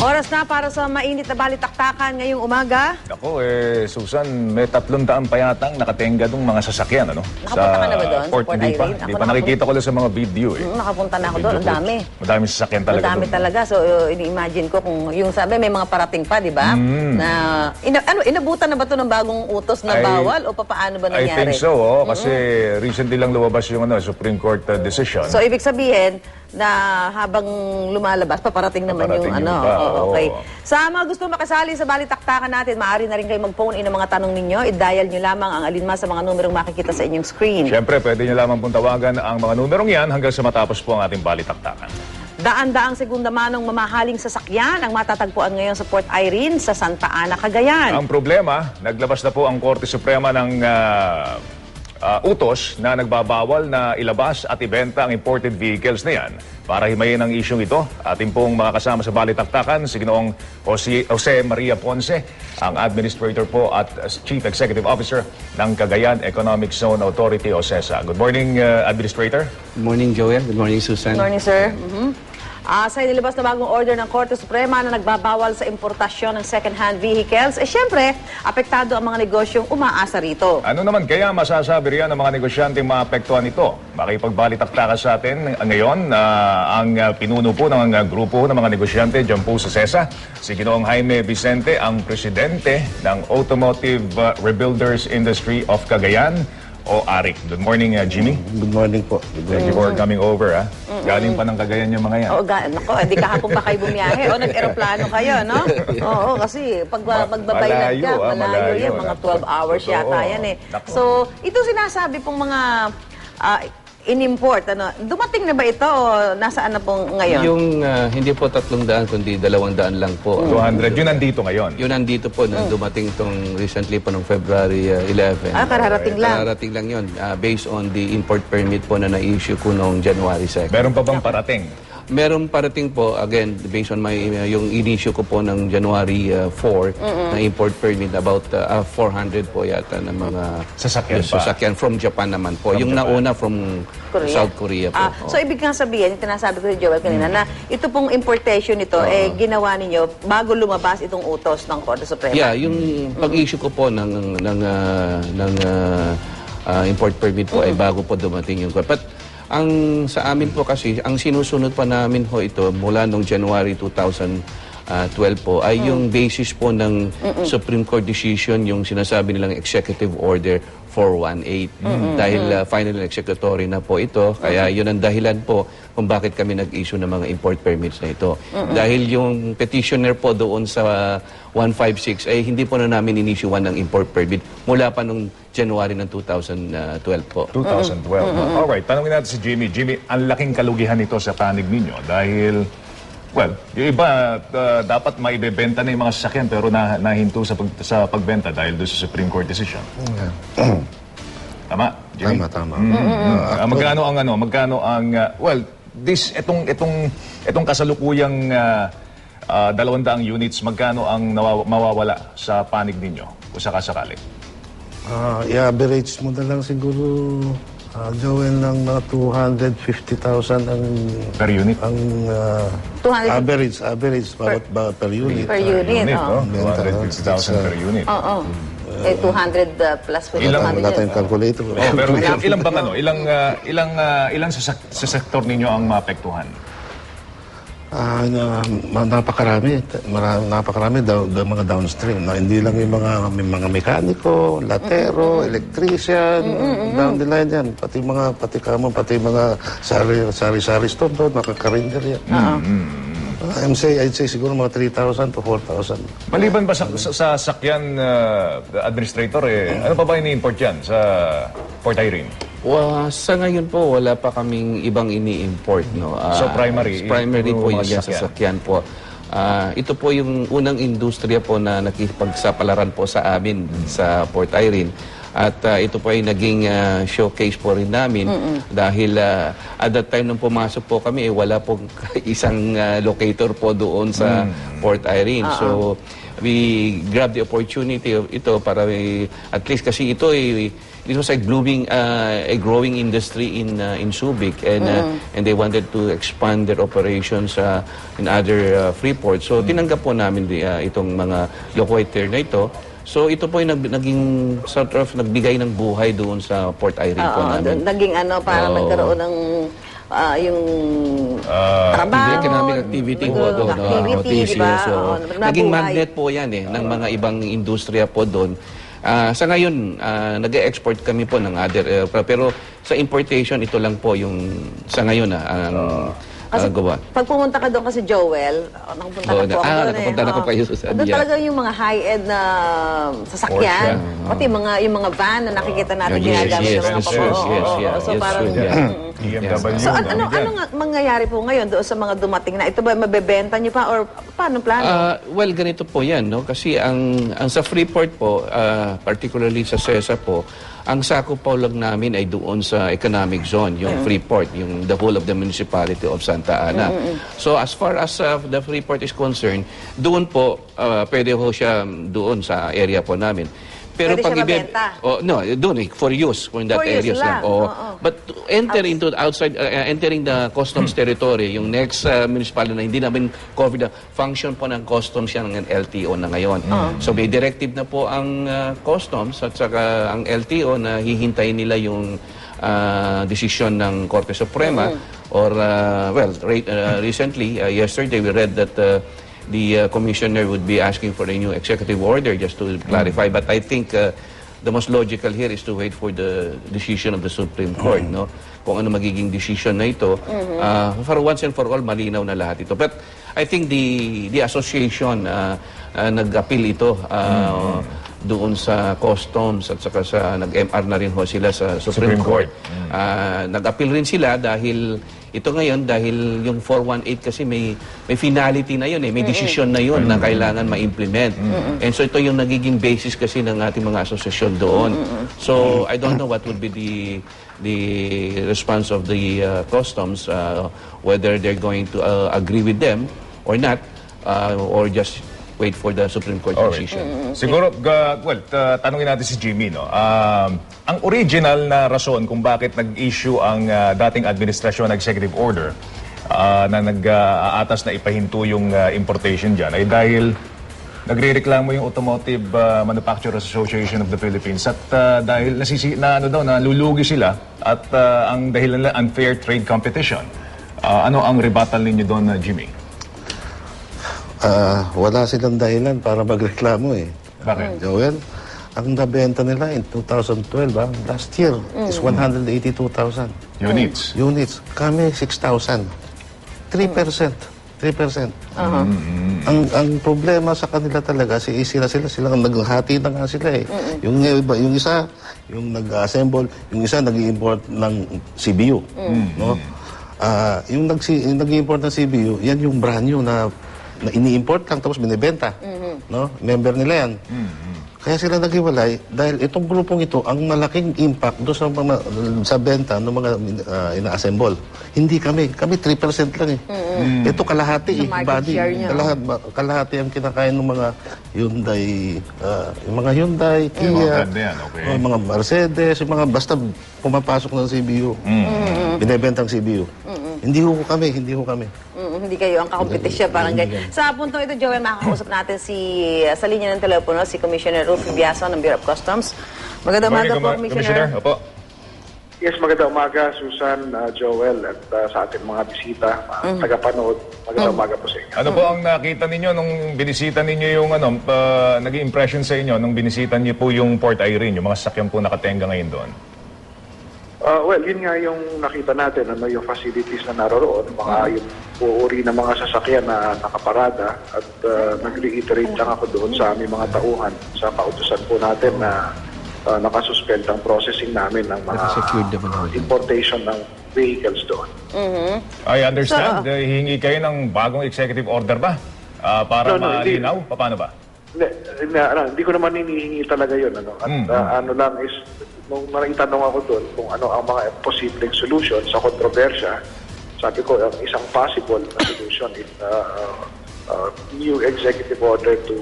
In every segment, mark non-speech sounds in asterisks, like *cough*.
Oras na para sa mainit na balitaktakan ngayong umaga. Ako eh, Susan, may tatlong daan pa yatang nakatenga dong mga sasakyan, ano? Nakapunta ka na ba doon, sa Port, Port di pa. Di pa. Nakikita ko lang sa mga video eh. Mm, Nakapunta na ako doon. Ang dami. Madami sasakyan talaga Ang dami doon. talaga. So, uh, ini-imagine ko kung yung sabi, may mga parating pa, di ba? Na, ina, ano, inabutan na ba to ng bagong utos na I- bawal o paano ba I nangyari? think so, oh, kasi recently lang lumabas yung ano, Supreme Court uh, decision. So, ibig sabihin na habang lumalabas, paparating naman Paparating yung yung ano. iba, Oo, okay. Sa mga gusto makasali sa balitaktakan natin, maaari na rin kayo mag-phone in ang mga tanong ninyo. I-dial nyo lamang ang alinma sa mga numerong makikita sa inyong screen. Siyempre, pwede niyo lamang pong tawagan ang mga numerong yan hanggang sa matapos po ang ating balitaktakan. Daan-daang segunda manong mamahaling sasakyan ang matatagpuan ngayon sa Port Irene sa Santa Ana, Cagayan. Ang problema, naglabas na po ang Korte Suprema ng ah, ah, utos na nagbabawal na ilabas at ibenta ang imported vehicles na yan. Para himayin ang isyong ito, ating pong mga kasama sa Balitaktakan, si Ginoong Jose, Jose Maria Ponce, ang Administrator po at Chief Executive Officer ng Cagayan Economic Zone Authority o CESA. Good morning, ah, Administrator. Good morning, Joel. Good morning, Susan. Good morning, sir. Mhm. Ah, sa inilabas na bagong order ng Korte Suprema na nagbabawal sa importasyon ng second-hand vehicles, eh syempre, apektado ang mga negosyong umaasa rito. Ano naman kaya masasabi riyan ng mga negosyante maapektuhan ito? Makipagbalitaktakan sa atin ngayon ah, ang ah, pinuno po ng ah, grupo ng mga negosyante dyan po sa CESA, si Ginoong Jaime Vicente, ang presidente ng Automotive Rebuilders Industry of Cagayan o ARIC. Good morning, ah, Jimmy. Good morning po. Good Thank you for coming over. ah. Galing pa ng Cagayan yung mga yan. Oo, ga, nako, hindi kahapon pa kayo bumiyahe. O, nag-aeroplano kayo, no? Oo, kasi pag Ma- magbabaylan ka, malayo, ah, malayo, malayo. yan. Mga 12 hours yata yan eh. Nako. So, ito sinasabi pong mga ah, in-import, ano, dumating na ba ito o nasaan na pong ngayon? Yung ah, hindi po tatlong daan, kundi dalawang daan lang po. 200. Yun nandito ngayon. Yun nandito po, nang dumating tong recently po noong February ah, 11. Ah, kararating lang. Kararating lang yun, ah, based on the import permit po na na-issue ko noong January 2nd. Meron pa bang parating? Meron parating po, again, based on my, uh, yung in-issue ko po ng January uh, 4 na import permit, about uh, uh, 400 po yata ng mga Sasakyan pa. sasakyan from Japan naman po. yung Japan. nauna from Korea. South Korea po. Ah, so ibig kang sabihin, yung tinasabi ko si Joel kanina, na ito pong importation nito, eh, ginawa ninyo bago lumabas itong utos ng Korte Suprema. Yeah, yung pag-issue ko po ng ng ah, ng ah, ah, import permit po ay bago po dumating yung But ang sa amin po kasi, ang sinusunod pa namin ho ito mula noong January 2012 po ay yung basis po ng Supreme Court decision, yung sinasabi nilang Executive Order 418. Dahil ah, final and executory na po ito, kaya yun ang dahilan po kung bakit kami nag-issue ng mga import permits na ito. Dahil yung petitioner po doon sa 156 ay hindi po na namin inissuean ng import permit mula pa nung January ng 2012 po. 2012. Alright, tanongin natin si Jimmy. Jimmy, ang laking kalugihan nito sa panig ninyo dahil, well, yung iba uh, dapat maibebenta na yung mga sasakyan pero na, nahinto sa, pag, sa pagbenta dahil doon sa Supreme Court decision. Tama, Jimmy? Tama, tama. Ah, magkano ang ano, magkano ang ah, well, this itong itong itong kasalukuyang uh, 200 units, magkano ang nawaw- mawawala sa panig ninyo kung sakasakali? Ah, i-average mo na lang siguro, uh, Joel, ng mga 250,000 ang Per unit? ang ah, 250 average, average bawat ba, per unit. per unit. Unit, oo. no? Benta, 250,000 per unit. Oo. Eh, 200 uh, plus po. Ilang- 200 Wala tayong calculator. Oh, pero *laughs* ilang, ilang bang ano, ilang ah, ilang ah, ilang sa, sa sektor ninyo ang maapektuhan? Ah, na, ma- napakarami, mara, napakarami daw, daw mga downstream. Na, hindi lang yung mga may mga mekaniko, latero, electrician, down the line yan. Pati mga pati kamo, pati mga sari sari sari store doon, nakakarinder yan. Ah, I'm say, I'd say siguro mga 3,000 to 4,000. Maliban ba sa, sa, sa sakyan ah, administrator, eh, ano pa ba ini-import yan sa Port Irene? Wa, sa ngayon po, wala pa kaming ibang ini-import. No? Ah, So, primary, primary yung po mga yung sasakyan. sasakyan po. Ah, ito po yung unang industriya po na nakipagsapalaran po sa amin sa Port Irene. At ah, ito po ay naging ah, showcase po rin namin dahil ah, at that time nung pumasok po kami, eh, wala pong *laughs* isang ah, locator po doon sa Port Irene. So, we grab the opportunity of ito para we, at least kasi ito ay it was a blooming uh, a growing industry in uh, in Subic and uh, and they wanted to expand their operations uh, in other uh, free ports. So tinanggap po namin di, uh, itong mga locator na ito. So ito po yung nag, naging sort of nagbigay ng buhay doon sa Port Irene po Oo, namin. naging ano, parang Oo. nagkaroon ng ah, yung Ah, trabaho. economic activity po nagkaroon doon. ng activity, di ba? Oo, naging nabuhay. magnet po yan eh, ng mga ibang industriya po doon. Ah, sa ngayon, ah, nag-export kami po ng other, eh, pero sa importation, ito lang po yung sa ngayon ah, ang Kasi ah, gawa. pag pumunta ka doon kasi Joel, oh, nakapunta Oo, na po ako ah, doon nakapunta eh. na ko Oo. pa sa Doon talaga yung mga high-end na sasakyan. Porsche, Pati yung mga, yung mga van na nakikita natin Yes, ginagamit yes, ng mga yes, papa- yes, oo, yes, oo, yeah, oo. So yes, parang, yeah. BMW. So ano, ano, ano nga mangyayari po ngayon doon sa mga dumating na ito ba mabebenta niyo pa or paano plano? Ah, well, ganito po yan, no? Kasi ang, ang sa Freeport po, ah, particularly sa CESA po, ang sakop po lang namin ay doon sa economic zone, yung Freeport, yung the whole of the municipality of Santa Ana. So as far as ah, the Freeport is concerned, doon po, ah, pwede ho siya doon sa area po namin. Pero Pwede siya ibe- mabenta? Oh, no, doon eh, for use, for in that For use areas lang, lang. Oo. oo. But to enter into the outside, uh, uh, entering the customs territory, yung next uh, municipality na hindi namin covered the function po ng customs yan ng LTO na ngayon. So may directive na po ang uh, customs at saka ang LTO na hihintayin nila yung uh, desisyon ng Korte Suprema or uh, well re- uh, recently uh, yesterday we read that uh, the uh, commissioner would be asking for a new executive order just to clarify but I think uh, the most logical here is to wait for the decision of the Supreme Court, no? Kung ano magiging decision na ito. uh, for once and for all, malinaw na lahat ito. But I think the the association uh, uh, nag-appeal ito uh, doon sa customs at saka sa nag-MR na rin ho sila sa Supreme, Supreme Court. Court. Ah, nag-appeal rin sila dahil ito ngayon dahil yung 418 kasi may may finality na yun eh, may decision na yun na kailangan ma-implement. And so ito yung nagiging basis kasi ng ating mga asosasyon doon. So I don't know what would be the the response of the uh, customs uh, whether they're going to uh, agree with them or not uh, or just wait for the Supreme Court Alright. decision. Siguro, ga- well, ta- tanungin natin si Jimmy, no? Um, ang original na rason kung bakit nag-issue ang ah, dating administrasyon ng executive order ah, na nag-aatas na ipahinto yung ah, importation dyan ay dahil nagrereklamo yung Automotive ah, Manufacturers Association of the Philippines at ah, dahil nasisi na ano daw nalulugi sila at ah, ang dahilan nila unfair trade competition. Ah, ano ang rebuttal ninyo doon, ah, Jimmy? Ah, wala silang dahilan para magreklamo eh. Bakit? Joel, ang nabenta nila in 2012, ah, last year, is 182,000 Units. units. Kami, 6,000. 3%. 3%. Ang ang problema sa kanila talaga, si sila sila sila ang naghati na nga sila eh. Yung iba, yung isa, yung nag-assemble, yung isa nag-import ng CBU, no? Ah, yung nag yung nag-import ng CBU, yan yung brand new na, na ini-import lang tapos binebenta, no? Member nila yan. Kaya sila naghiwalay dahil itong grupong ito ang malaking impact do sa mga sa benta ng mga ah, ina-assemble. Hindi kami, kami 3% lang eh. Ito kalahati Sa eh, body. Kalahat, kalahati ang kinakain ng mga Hyundai, ah, yung mga Hyundai, Kia, Mga brand na yan, okay. oh, mga Mercedes, yung mga basta pumapasok ng CBU. Binebentang CBU. Hindi ho kami, hindi ho kami. Mm, hindi kayo ang kakompetisyon, parang ganyan. Sa punto ito, Joel, makakausap natin si, sa linya ng telepono, si Commissioner Rufy Biaso ng Bureau of Customs. Magandang umaga po, Commi- Commissioner. Opo. Yes, magandang umaga, Susan, uh, Joel, at uh, sa ating mga bisita, mga tagapanood. Magandang umaga po sa inyo. Ano po ang nakita ninyo nung binisita ninyo yung ano, pa, naging impression sa inyo nung binisita niyo po yung Port Irene, yung mga sasakyan po nakatenga ngayon doon? Uh, well, yun nga yung nakita natin, ano yung facilities na naroroon, mga yung uuri ng mga sasakyan na nakaparada at uh, nag-reiterate lang ako doon sa aming mga tauhan sa kautusan po natin na uh, nakasuspend ang processing namin ng mga importation ng vehicles doon. I understand, So, uh, hihingi kayo ng bagong executive order ba? Ah, para No, no, hindi. malinaw? Paano ba? Hindi, na, ano, hindi ko naman hinihingi talaga yun. Ano? At Mm, uh, ano lang is, nung naitanong ako doon kung ano ang mga posibleng solution sa kontrobersya, sabi ko, ang isang possible na solution is uh, uh, uh, new executive order to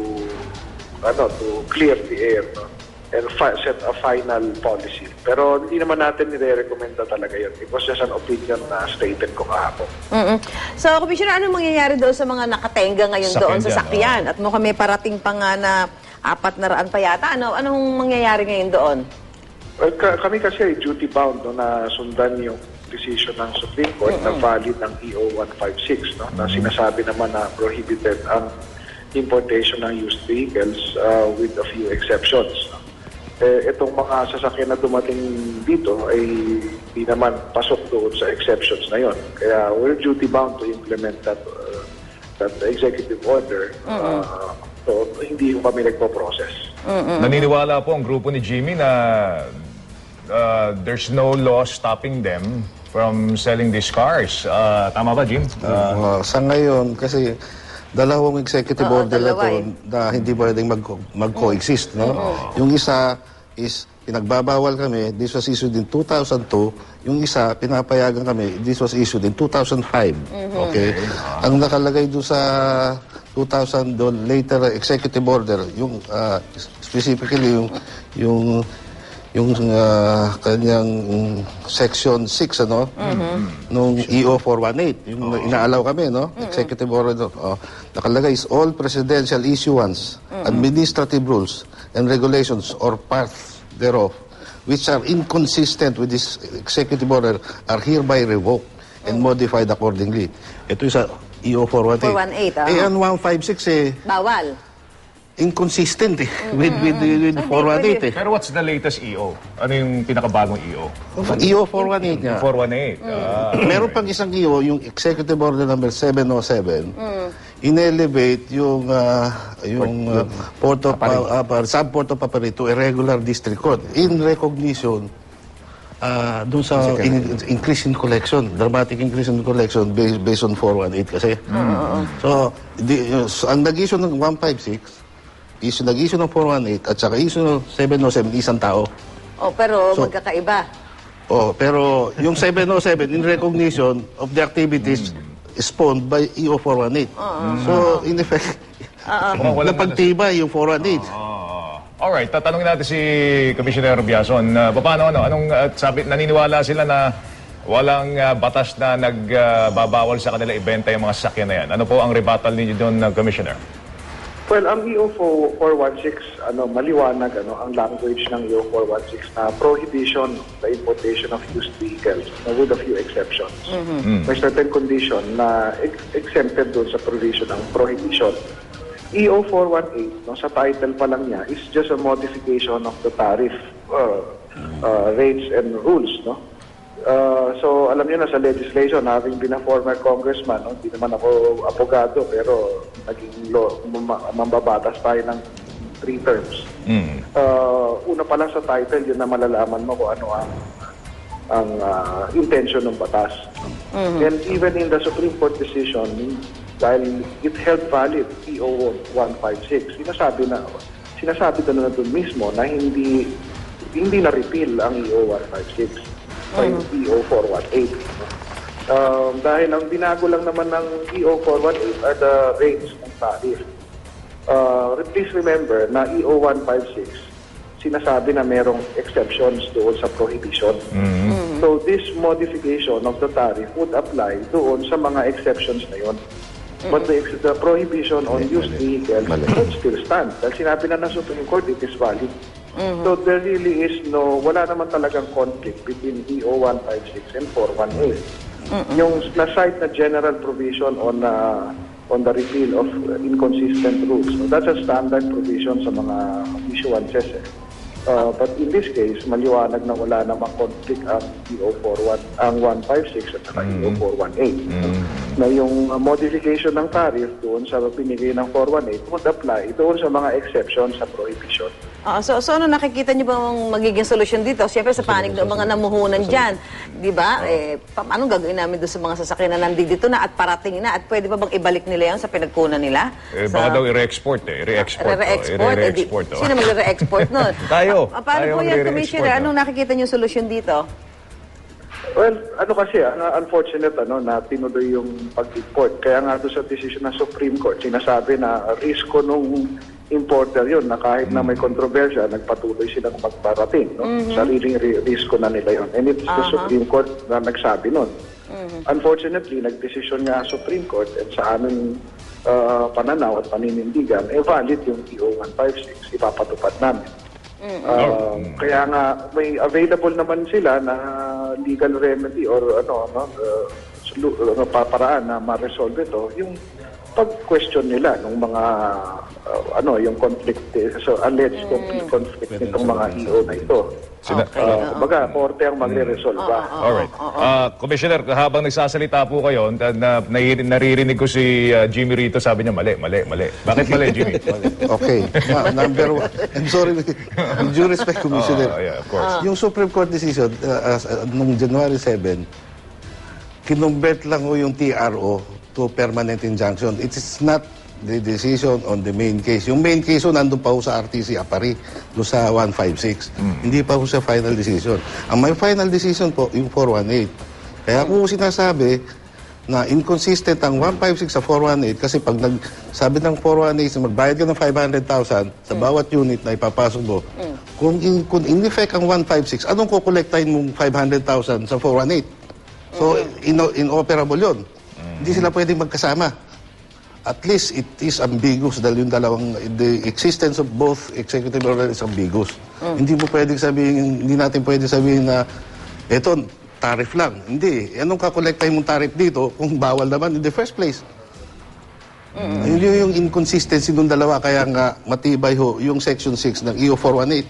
ano to clear the air no? and fi- set a final policy. Pero hindi naman natin nire-recommenda talaga yun. It was just an opinion na stated ko kahapon. Mm-mm. So, Commissioner, anong mangyayari doon sa mga nakatenga ngayon Sakyan doon sa sakyan? At mukhang may parating pa nga na apat na raan pa yata. Ano, anong mangyayari ngayon doon? Well, ka- kami kasi ay duty-bound no, na sundan yung decision ng Supreme Court na valid ng EO 156 no, na sinasabi naman na prohibited ang importation ng used vehicles uh, with a few exceptions. no. Eh, itong mga sasakyan na dumating dito ay hindi naman pasok doon sa exceptions na yon. Kaya we're duty-bound to implement that uh, that executive order. Uh, so, hindi yung kami nagpo-process. Naniniwala po ang grupo ni Jimmy na uh, there's no law stopping them from selling these cars. Uh, tama ba, Jim? Uh, Uh, sa ngayon, kasi dalawang executive Oo, order na dalawa to eh. na hindi pwedeng mag, mag-coexist. No? Yung isa is pinagbabawal kami, this was issued in 2002. Yung isa, pinapayagan kami, this was issued in 2005. Okay? Ang nakalagay doon sa 2000 doon later executive order, yung uh, specifically yung yung yung uh, kanyang section 6 ano? Nung E EO 418 yung inaalaw kami no? Executive order oh, nakalagay is all presidential issuance administrative rules and regulations or parts thereof which are inconsistent with this executive order are hereby revoked and modified accordingly. Ito yung sa E EO 418 418, ah. eh ang 156 eh. Bawal. Inconsistent eh with with, with, with 418 eh. Pero what's the latest EO? Ano yung pinakabagong EO? EO 418 nga. 418. Ah, Meron pang isang iyo, yung Executive Order number 707, inelevate yung uh, yung uh, Port of uh, uh, Sub Port of Papari to a regular district court in recognition uh, dun sa in- increase in collection, dramatic increase in collection based, based on 418 kasi. So, di, uh, so, ang nag-issue ng 156 is nag-issue ng 418 at saka issue ng 707 isang tao. Oh, pero So- magkakaiba. Oh, pero yung 707 in recognition of the activities spawned by EO 418. So, in effect, *laughs* Mukhang walang napagtibay yung 418. Ah, alright, tatanungin natin si Commissioner Biason. Uh, paano, ano, anong, uh, sabi, naniniwala sila na walang uh, batas na nagbabawal sa kanila ibenta yung mga sasakyan na yan. Ano po ang rebuttal ninyo doon, uh, Commissioner? Well, ang EO 416, ano, maliwanag ano, ang language ng EO 416 na prohibition the importation of used vehicles no, with a few exceptions. May certain condition na ex- exempted doon sa provision ng prohibition. EO 418, no, sa title pa lang niya, is just a modification of the tariff uh, uh, rates and rules. No? Uh, so, alam niyo na sa legislation, having been a former congressman, no, hindi naman ako abogado, pero naging law, mambabatas tayo ng three terms. Uh, una pa lang sa title, yun na malalaman mo kung ano ang ang uh, intention ng batas. And even in the Supreme Court decision, dahil it held valid EO 156, sinasabi na sinasabi na na doon mismo na hindi hindi na repeal ang EO 156 o yung EO 418. Um, dahil ang binago lang naman ng E EO 418 are the rates ng tariff. Uh, please remember na E EO 156 sinasabi na merong exceptions doon sa prohibition. So this modification of the tariff would apply doon sa mga exceptions na yon. But the, the prohibition on used vehicles would still stand. Dahil sinabi na ng Supreme Court, it is valid. So there really is no, wala naman talagang conflict between EO 156 and 418. Yung na-cite na general provision on uh, on the repeal of uh, inconsistent rules. So that's a standard provision sa mga issuances. Eh. Uh, but in this case, maliwanag na wala namang conflict ang EO 41, ang 156 at saka EO 418. Na yung uh, modification ng tariff doon sa pinigay ng 418 would apply doon sa mga exceptions sa prohibition. Ah, so, so ano nakikita niyo bang magiging solusyon dito? Siyempre sa panig ng mga namuhunan dyan. Di ba? Eh, pa, anong gagawin namin doon sa mga sasakyan na nandito na at parating na? At pwede ba bang ibalik nila yan sa pinagkunan nila? Eh, Sa- baka daw i-re-export eh. Re-export. oh. Re-export? Eh, di- I-re-export. oh. Sino magre-export nun? *laughs* Tayo. Ah, paano Tayo po yan, magre-re-export, Commissioner? oh. Anong nakikita niyo solusyon dito? Well, ano kasi, ang unfortunate ano, na tinuloy yung pag-import. Kaya nga doon sa decision ng Supreme Court, sinasabi na risko nung importer yun na kahit na may kontrobersya, nagpatuloy silang magparating. No? Sariling ri- risko na nila yun. And it's the Supreme Court na nagsabi nun. Unfortunately, nagdesisyon nga Supreme Court at sa aming uh, pananaw at paninindigan, eh valid yung EO 156, ipapatupad namin. Uh, Kaya nga may available naman sila na legal remedy or ano ano uh, solu- ano, paparaan na ma-resolve ito yung pag-question nila ng mga uh, ano yung conflict so alleged conflict, conflict nitong mga EO na ito. Sina- Uh, baga, korte ang magre-resolve. Alright. Ah, Commissioner, habang nagsasalita po kayo, na, na, nai- naririnig ko si ah, Jimmy Rito, sabi niya, mali, mali, mali. Bakit mali, *laughs* Jimmy? Okay. Na- number one. I'm sorry. *laughs* With due respect, Commissioner. Oh, yeah, of course. Yung Supreme Court decision, uh, uh, nung January 7, kinumbert lang ho yung TRO to permanent injunction. It is not the decision on the main case. Yung main case ho, nandun pa ho sa RTC Apari, doon sa 156. Hindi pa ho sa final decision. Ang may final decision po, yung 418. Kaya po sinasabi na inconsistent ang 156 sa 418 kasi pag nag, sabi ng 418 na magbayad ka ng 500,000 sa bawat unit na ipapasok mo, kung, in, kung in effect ang 156, anong kukolektahin mong 500,000 sa 418? So, ino- inoperable yun. Hindi sila pwedeng magkasama. At least it is ambiguous dahil yung dalawang, the existence of both executive order is ambiguous. Hindi mo pwedeng sabihin, hindi natin pwedeng sabihin na eto, tariff lang. Hindi. Anong kakolektahin mong tariff dito kung bawal naman in the first place? Yun yung, yung inconsistency ng dalawa. Kaya nga matibay ho yung Section 6 ng EO 418.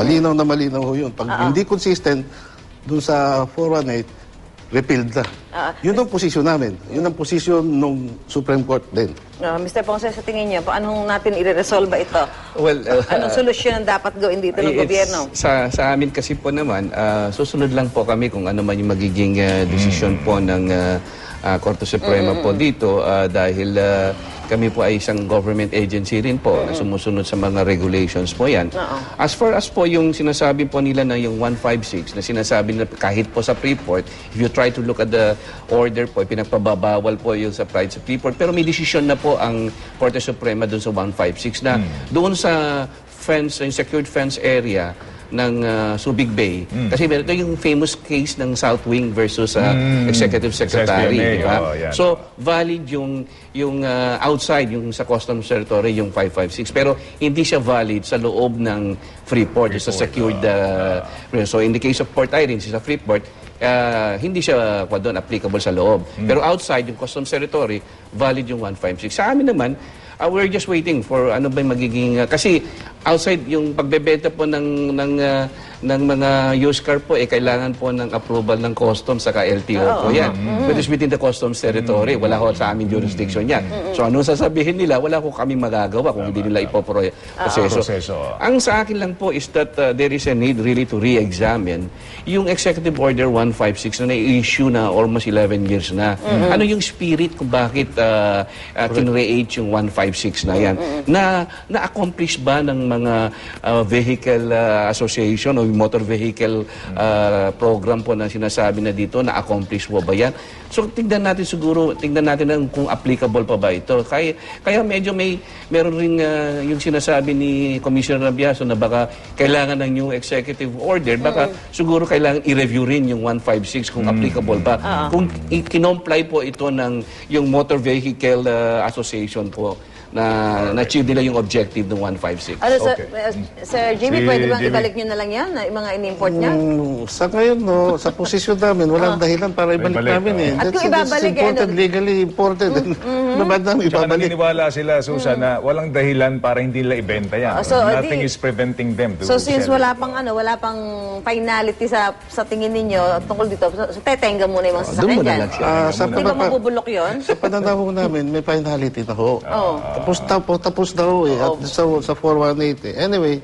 Malinaw na malinaw ho yun. Pag hindi consistent dun sa 418, repealed na. Yun ang posisyon namin. Yun ang posisyon ng Supreme Court din. Uh, Mr. Ponce, sa tingin niyo, paano natin i-resolve ito? Well, uh, Anong solusyon ang dapat gawin dito ng It's- gobyerno? Sa, sa amin kasi po naman, ah, susunod lang po kami kung ano man yung magiging ah, desisyon po ng ah, ah, Korte Suprema po dito ah, dahil ah, kami po ay isang government agency rin po na sumusunod sa mga regulations po yan. As far as po yung sinasabi po nila na yung 156 na sinasabi na kahit po sa Freeport, if you try to look at the order po, pinagpababawal po yung sa pride sa Freeport. Pero may desisyon na po ang Korte Suprema doon sa 156 na doon sa fence, yung secured fence area ng uh, Subic Bay. Kasi meron yung famous case ng South Wing versus uh, Executive Secretary. SPNA, di ba? oh. So, valid yung yung uh, outside, yung sa Customs Territory, yung 556. Pero hindi siya valid sa loob ng Freeport, sa secured... Uh, so, in the case of Port Irene, sa Freeport, uh, hindi siya kwa doon applicable sa loob. Pero outside, yung Customs Territory, valid yung 156. Sa amin naman, uh, we're just waiting for ano ba yung magiging... uh, kasi outside, yung pagbebenta po ng, ng, uh, ng mga used car po, eh, kailangan po ng approval ng customs saka LTO po yan. But it's within the customs territory. Wala ko sa aming jurisdiction yan. So ano sasabihin nila, wala ko kami magagawa kung hindi nila ipoproseso. Proseso. Ang sa akin lang po is that uh, there is a need really to re-examine yung Executive Order 156 na na-issue na almost 11 years na. Ano yung spirit kung bakit uh, uh, kinreate yung 156 na yan? Na na-accomplish ba ng mga uh, vehicle uh, association o motor vehicle uh, program po na sinasabi na dito, na-accomplish po ba yan? So tingnan natin siguro, tingnan natin ang kung applicable pa ba ito. Kaya, kaya medyo may meron ring uh, yung sinasabi ni Commissioner Rabiaso na baka kailangan ng new executive order, baka siguro kailangan i-review rin yung 156 kung applicable ba. Kung i- kinomply po ito ng yung Motor Vehicle uh, Association po na na-achieve nila yung objective ng 156. Ano, sir, Okay. Sir Jimmy, Si pwede bang Jimmy. ibalik nyo na lang yan, na yung mga in-import niya? Mm, sa ngayon, no, sa posisyon namin, walang dahilan para ibalik Ibalik, namin eh. At kung ibabalik, that's imported, eh, ano? legally imported. Ba namin Tsaka ibabalik? naniniwala sila, Susan, na walang dahilan para hindi nila ibenta yan. Ah, so, Nothing di- is preventing them to So since sell wala it. pang ano, wala pang finality sa sa tingin ninyo tungkol dito, so, so tetenga muna yung mga doon sasakyan muna dyan. lang siya. Ah, sa, Hindi ba pananaw, mabubulok yun? sa pananaw *laughs* namin, may finality na ho. Oo. Tapos, tapos, tapos ho eh. At sa, sa 418 eh. Anyway,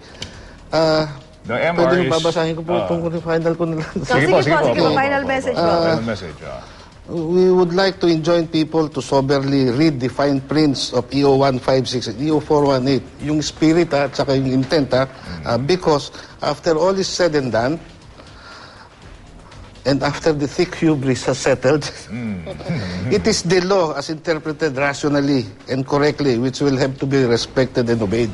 ah, The MR pwede is- babasahin ko po Ah. tungkol yung final ko na lang. So, sige po, sige po, final message po. Final message, ah. We would like to enjoin people to soberly read the fine prints of EO 156 and EO 418, yung spirit ha, at saka yung intent ha, uh, because after all is said and done, And after the thick hubris has settled, *laughs* it is the law as interpreted rationally and correctly which will have to be respected and obeyed.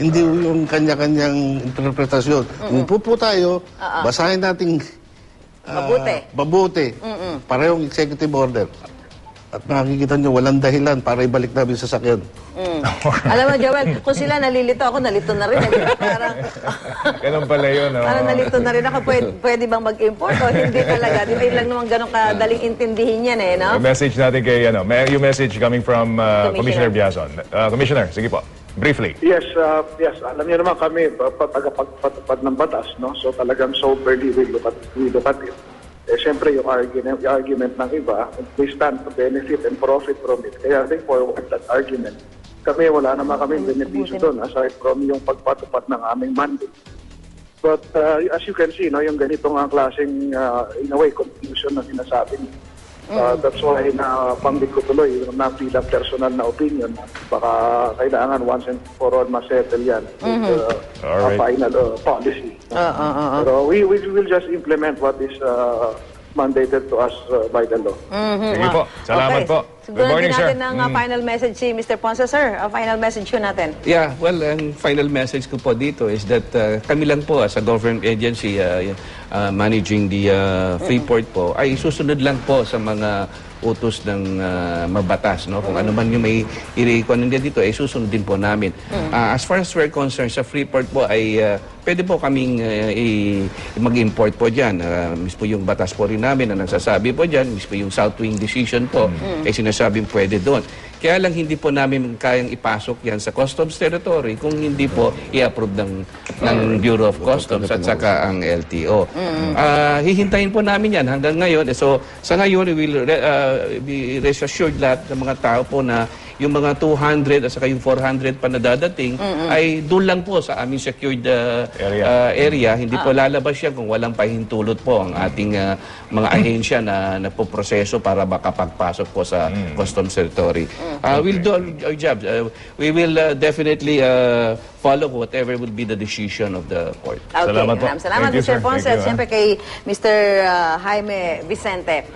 Hindi yung kanya-kanyang interpretasyon. Kung upo po tayo, basahin natin ah, Mabuti. mabuti. Parehong executive order. At makikita nyo, walang dahilan para ibalik namin sa sakyan. *laughs* Alam mo, Joel, kung sila nalilito, ako nalito na rin. eh. Parang, *laughs* Ganun pala yun. oh. parang nalito na rin ako. Pwede, pwede bang mag-import o hindi talaga? Di ba yun lang naman ganun kadaling intindihin yan eh, no? Yung message natin kay, ano, may, yung message coming from uh, Commissioner. Commissioner Biazon. Uh, Commissioner, sige po. Briefly. Yes, uh, yes. Alam niyo naman kami, pa- pa- tagapagpatupad ng batas, no? So talagang soberly we look at, we look at it. Eh, siyempre, yung argument, yung argument ng iba, they stand to benefit and profit from it. Kaya they forward that argument. Kami, wala naman kami benepisyo doon aside from yung pagpatupad ng aming mandate. But uh, as you can see, no, yung ganitong ang klaseng, uh, in a way, confusion na sinasabi niyo. Uh, that's why na panggit ko tuloy na bilang personal na opinion. Baka kailangan once and for all masettle yan with uh, a Alright. final uh, policy. Oo, oo, oo. Pero we, we will just implement what is uh, mandated to us uh, by the law. Sige po. Salamat Okay. po. Siguro Good morning, din sir. natin ng uh, final message si Mr. Ponce. Sir, a final message yun natin. Yeah, well, ang final message ko po dito is that uh, kami lang po as a government agency uh, uh, managing the uh, Freeport po ay susunod lang po sa mga utos ng uh, mabatas no kung ano man yung may i-recommend dito ay susunod din po namin. Uh, as far as we're concerned sa Freeport po ay uh, pwede po kaming uh, i- mag-import po diyan. Uh, mismo yung batas po rin namin na nagsasabi po diyan, mismo yung South Wing decision po ay sinasabing pwede doon. Kaya lang hindi po namin kayang ipasok yan sa customs territory kung hindi po i-approve ng, ng Bureau of Customs at saka ang LTO. Ah, hihintayin po namin yan hanggang ngayon. So sa ngayon, we will re- ah, be rest assured lahat ng mga tao po na yung mga 200 at saka yung 400 pa na dadating ay doon lang po sa aming secured ah, Area. ah, area. Hindi po lalabas yan kung walang pahintulot po ang ating ah, mga ahensya na nagpo-proseso para makapagpasok po sa customs territory. Uh, we'll do our, our job. Uh, we will uh, definitely uh, follow whatever will be the decision of the court. Okay. Salamat po. Salamat, Thank Mr. sir. Ponce. At siyempre kay Mr. uh, Jaime Vicente.